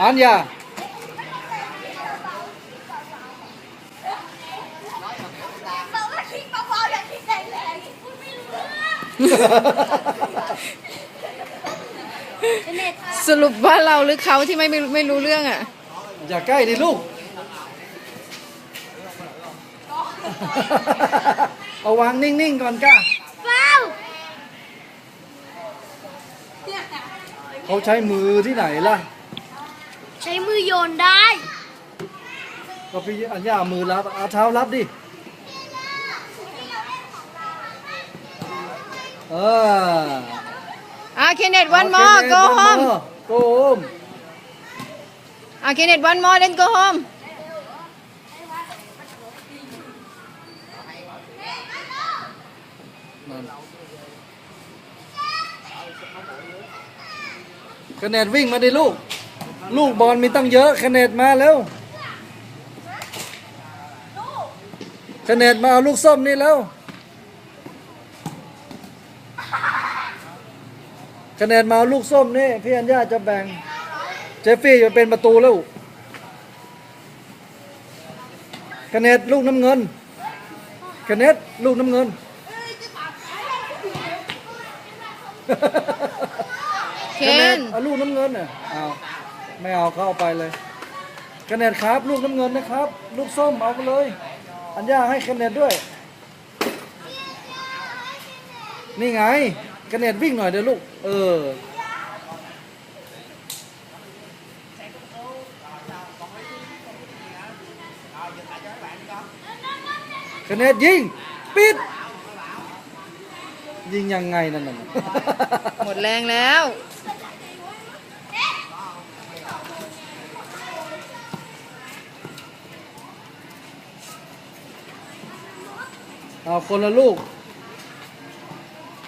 อันยาบอกว่าคิดเบาๆอย่าคิดแรงๆพูดไม่รู้เรื่องเน็ตสรุปว่าเราหรือเขาที่ไม่ไม่ไม่รู้เรื่องอะ อย่าใกล้ดิลูก เอาวางนิ่งๆก่อนก้าเฝ้าเขาใช้มือที่ไหนล่ะใช้มือโยนได้ ก็พี่อัญญาเอามือรับเอาเท้ารับดิ เอออะ Kenneth one more go home go home อะ Kenneth one more then go home นั่นคะแนนวิ่งมาดิลูก ลูกบอลมีตั้งเยอะคะแนนมาแล้วคะแนนมาเอาลูกส้มนี่แล้วคะแนนมาเอาลูกส้มนี่พี่อัญญาจะแบ่ง เจฟฟี่จะเป็นประตูแล้วคะแนนลูกน้ำเงินคะแนนลูกน้ำเงินเคนเอาลูกน้ำเงินน่ะเอา ไม่เอาเข้าเอาไปเลยคะแนนครับลูกน้ำเงินนะครับ ลูกส้มเอาไปเลย อัญญาให้คะแนนด้วย นี่ไงคะแนนวิ่งหน่อยเดี๋ยวลูก เออคะแนนยิง ปิด ยิงยังไงนั่นน่ะหมดแรงแล้ว เอาคนละลูก